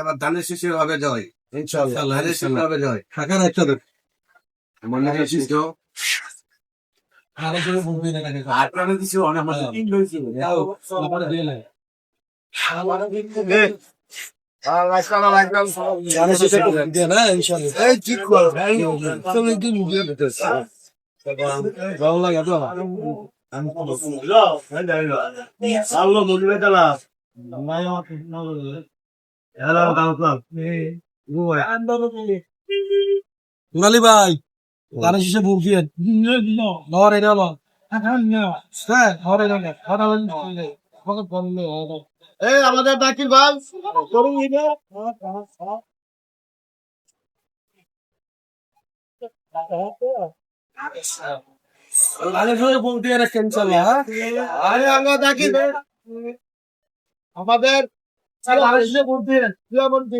এবার ধানের শেষের হবে জয়। ইনশাআল্লাহ ধানের শেষের হবে জয়। ঢাকার একটা মনে হয়। শিষ্ট আপনারা কিছু অনেক আমার কি মুখে দিতেছ। ভালো লাগে তো। আল্লাহ মনে চালা নালি ভাই তারা শেষে বলছি নর এটা হলো হ্যাঁ নর এটা এই আমাদের বাকির ভাই হ্যাঁ আমাদের আরে শেষে বলতে বলতে